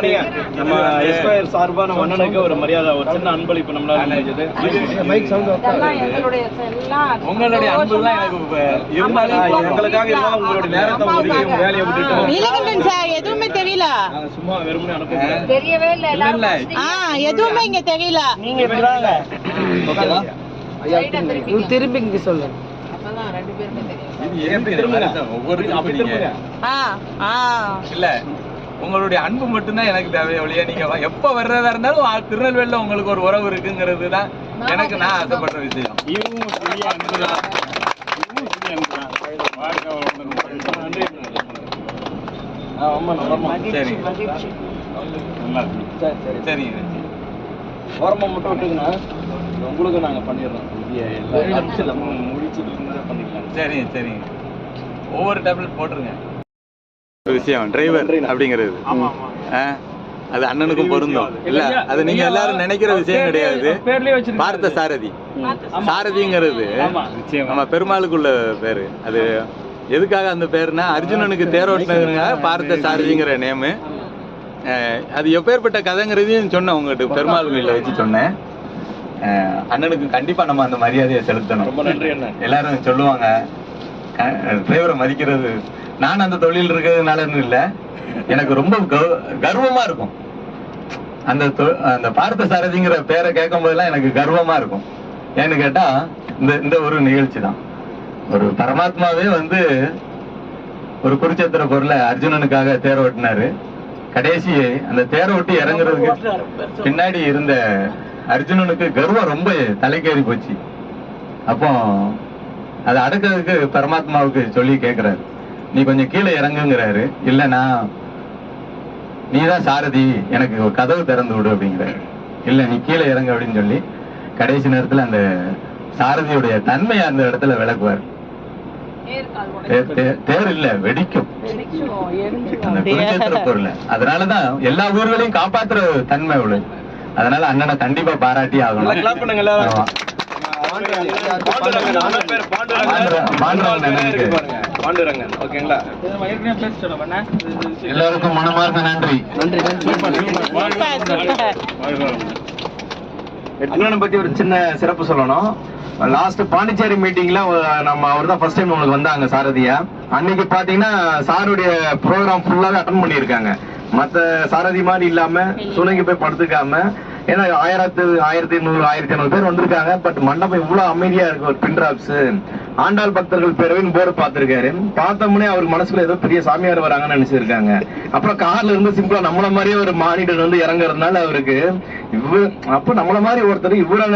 நம்ம எஸ்கொயர் சார்பா நம்ம அண்ணனுக்கு ஒரு மரியாதை ஒரு சின்ன அன்பளிப்பு நம்மளால முடிஞ்சது. மைக் உங்களுடைய அன்புலாம் எனக்கு இப்ப இருந்தாலும் எங்களுக்காக இருந்தாலும் உங்களுடைய நேரத்தை ஒதுக்கி உங்க வேலையை விட்டுட்டு. சார் எதுவுமே தெரியல. சும்மா வெறுமனே அனுப்புறோம் தெரியவே இல்லை எதுவுமே இங்க தெரியல. நீங்க ஓகேவா? திருப்பிங்க. திரும்பி. இங்க சொல்லு அப்பதான் ரெண்டு பேருமே தெரியும். தான் ஒவ்வொரு இல்ல. உங்களுடைய அன்பு மட்டும்தான் எனக்கு தேவையே ஒழிய நீங்க எப்ப வர்றதா இருந்தாலும் திருநெல்வேலியில உங்களுக்கு ஒரு உறவு இருக்குங்கிறது தான் எனக்கு நான் ஆசைப்படுற விஷயம். சரிங்க. ஓரமா மட்டும் விட்டுக்குண்ணா. உங்களுக்கு நாங்க பண்ணிடுறோம். இருந்து பண்ணிக்கலாம். சரிங்க சரிங்க. ஒவ்வொரு டேப்லெட் போட்டுருங்க. விஷயம். டிரைவர் அப்படிங்கிறது. ஆமா ஆமா ஆ, அது அண்ணனுக்கும் பொருந்தும். இல்ல அது நீங்க எல்லாரும் நினைக்கிற விஷயம் கிடையாது. பார்த்த சாரதி. சாரதிங்கிறது. நம்ம பெருமாளுக்குள்ள பேரு. அது எதுக்காக அந்த பேருனா அர்ஜுனனுக்கு தேரோட்டினதுக்காக பார்த்த சாரதிங்கிற நேமு. அது எப்பேற்பட்ட கதைங்கிறதையும் சொன்னேன் உங்ககிட்ட பெருமாள் கோயில வச்சு சொன்னேன். அண்ணனுக்கு கண்டிப்பா நம்ம அந்த மரியாதையை செலுத்தணும். ரொம்ப நன்றி அண்ணன் எல்லாரும் சொல்லுவாங்க டிரைவரை மதிக்கிறது நான் அந்த தொழில் இருக்கிறதுனாலன்னு இல்ல. எனக்கு ரொம்ப கர்வமா இருக்கும். அந்த தொ- அந்த பார்த்த சாரதிங்கிற பேரை கேட்கும் போதெல்லாம் எனக்கு கர்வமா இருக்கும். ஏன்னு கேட்டா இந்த இந்த ஒரு நிகழ்ச்சி தான். ஒரு பரமாத்மாவே வந்து ஒரு குருச்சத்திர பொருளை அர்ஜுனனுக்காக தேர ஓட்டினாரு. கடைசி அந்த தேர ஓட்டி இறங்குறதுக்கு பின்னாடி இருந்த அர்ஜுனனுக்கு கர்வம் ரொம்ப தலைக்கேறி போச்சு. அப்போ அதை அடக்கிறதுக்கு பரமாத்மாவுக்கு சொல்லி கேட்கிறாரு நீ கொஞ்சம் கீழே இறங்குங்கிறாரு. இல்ல நான் நீதான் சாரதி எனக்கு ஒரு கதவு திறந்து விடு அப்படிங்கிறாரு. இல்ல நீ கீழே இறங்கு அப்படின்னு சொல்லி கடைசி நேரத்துல அந்த சாரதியுடைய தன்மையை அந்த இடத்துல விளக்குவார். தேர் இல்ல வெடிக்கும். அந்த குருச்சேத்திர பொருள். அதனாலதான் எல்லா ஊர்களையும் காப்பாத்துற தன்மை உள்ளது அதனால அண்ணனை கண்டிப்பா பாராட்டி ஆகணும். clap ஓகேங்களா? எல்லாருக்கும் மனமார்ந்த நன்றி. நன்றி பத்தி ஒரு சின்ன சிறப்பு சொல்லணும். லாஸ்ட் பாண்டிச்சேரி மீட்டிங்ல நம்ம அவர் தான் ஃபர்ஸ்ட் டைம் உங்களுக்கு வந்தாங்க சாரதியா. அன்னைக்கு பாத்தீங்கன்னா சாருடைய ப்ரோக்ராம் ஃபுல்லாவே அட்டன் பண்ணியிருக்காங்க. மத்த சாரதி மாதிரி இல்லாம சுணங்கி போய் படுத்துக்காம ஏன்னா ஆயிரத்து ஆயிரத்தி நூறு ஆயிரத்தி ஐநூறு பேர் வந்திருக்காங்க. பட் மண்டபம் இவ்வளவு அமைதியா இருக்கு ஒரு பின்ட்ராப்ஸ் ஆண்டாள் பக்தர்கள் பேரவைன்னு போர்டு பார்த்திருக்காரு. பார்த்தோம்னே அவர் மனசுல ஏதோ பெரிய சாமியார் வராங்கன்னு நினைச்சிருக்காங்க. அப்புறம் கார்ல இருந்து சிம்பிளா நம்மள மாதிரியே ஒரு மானிடர் வந்து இறங்குறதுனால அவருக்கு இவரு அப்ப நம்மள மாதிரி ஒருத்தர் இவரை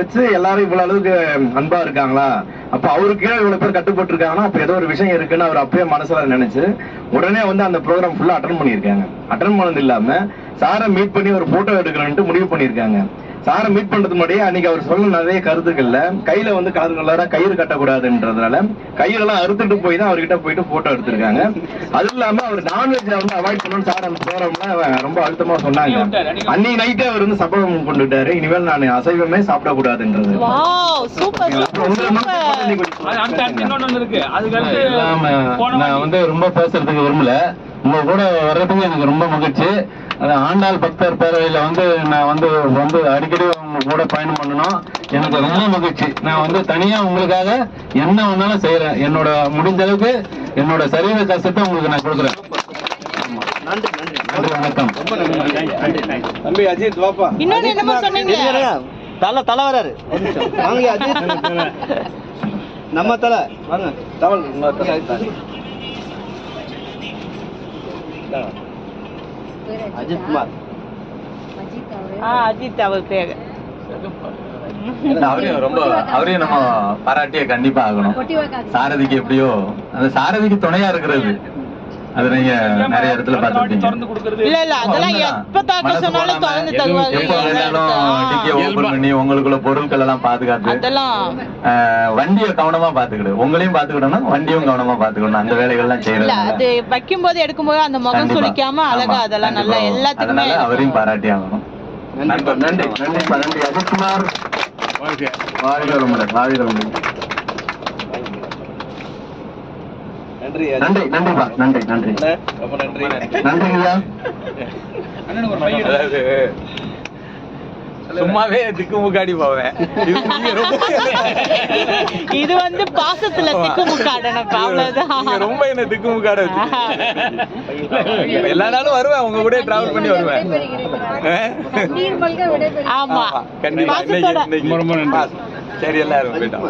வச்சு எல்லாரும் இவ்வளவு அளவுக்கு அன்பா இருக்காங்களா? அப்ப அவருக்கு கீழே இவ்வளவு பேர் கட்டுப்பட்டு இருக்காங்கன்னா அப்ப ஏதோ ஒரு விஷயம் இருக்குன்னு அவர் அப்பயே மனசுல நினைச்சு உடனே வந்து அந்த ப்ரோக்ராம் ஃபுல்லா அட்டன் பண்ணியிருக்காங்க. அட்டன் பண்ணது இல்லாம சாரை மீட் பண்ணி ஒரு போட்டோ எடுக்கணும்னு முடிவு பண்ணியிருக்காங்க. சாரை மீட் பண்றது முன்னாடியே அன்னைக்கு அவர் சொன்ன நிறைய கருத்துக்கள்ல கையில வந்து கலர் கலரா கயிறு கட்டக்கூடாதுன்றதுனால கயிறெல்லாம் அறுத்துட்டு போய் தான் அவர்கிட்ட போயிட்டு போட்டோ எடுத்திருக்காங்க. அது இல்லாம அவர் நான்வெஜ் வந்து அவாய்ட் பண்ணணும்னு சார் அந்த ப்ரோக்ராம்ல ரொம்ப அழுத்தமா சொன்னாங்க. அன்னைக்கு நைட்டே அவர் வந்து சபதம் கொண்டுட்டாரு. இனிமேல் நான் அசைவமே சாப்பிடக்கூடாதுன்றது. இல்லாம போன நான் வந்து ரொம்ப பேசுறதுக்கு விரும்பல. உங்க கூட வர்றதுக்கு எனக்கு ரொம்ப மகிழ்ச்சி. அது ஆண்டாள் பக்தர் பேரவையில வந்து நான் வந்து வந்து அடிக்கடி உங்க கூட பயணம் பண்ணணும். எனக்கு ரொம்ப மகிழ்ச்சி. நான் வந்து தனியா உங்களுக்காக என்ன வேணாலும் செய்யறேன் என்னோட முடிஞ்ச அளவுக்கு என்னோட சரீர கஷ்டத்தை உங்களுக்கு நான் கொடுக்குறேன். நன்றி நன்றி. நன்றி வணக்கம். தம்பி அஜித் வாப்பா. இன்னொன்னு என்னமோ சொன்னீங்க. தலை தலை வராரு. ஒரு நிமிஷம். வாங்க அஜித். நம்ம தலை. வாங்க. தவள் உங்க தலை. அஜித் குமார் ஆ அஜித் அவர் பேரு. அவரையும் ரொம்ப அவரையும் நம்ம பாராட்டிய கண்டிப்பா ஆகணும். சாரதிக்கு எப்படியோ அந்த சாரதிக்கு துணையா இருக்கிறது. அது நீங்க நிறைய இடத்துல கொடுக்கறது இல்ல இல்ல அதெல்லாம். எப்ப தாக்க சொன்னாலும் எப்போ வேணாலும் பண்ணி உங்களுக்குள்ள பொருட்கள் எல்லாம் பாதுகாத்து அதெல்லாம். வண்டியை கவனமா பாத்துக்கிடு உங்களையும் பாத்துக்கிடணும் வண்டியும் கவனமா பாத்துக்கணும் அந்த வேலைகள்லாம் இல்ல செய்யறது அது வைக்கும் போது எடுக்கும்போது அந்த முகம். சுளிக்காம அழகா அதெல்லாம் நல்லா. எல்லாத்துக்குமே அவரையும். பாராட்டி ஆகணும். நன்றி. நன்றி நன்றி நன்றி. வாழ்க்கை வாழ்க. வளமுடன். வாழ்க நன்றி நன்றி நன்றிப்பா நன்றி நன்றி ரொம்ப நன்றி. நன்றிங்கய்யா. அதாவது சும்மாவே திக்குமுக்காடி போவேன். இது வந்து பாசத்துல அவ்வளவுதான் நீங்க ரொம்ப என்ன திக்குமுக்காட வச்சு எல்லா நாளும் வருவேன் உங்க கூட டிராவல் பண்ணி வருவேன். ஆமா. கண்டிப்பா. சரி எல்லாரும் போயிட்டோம்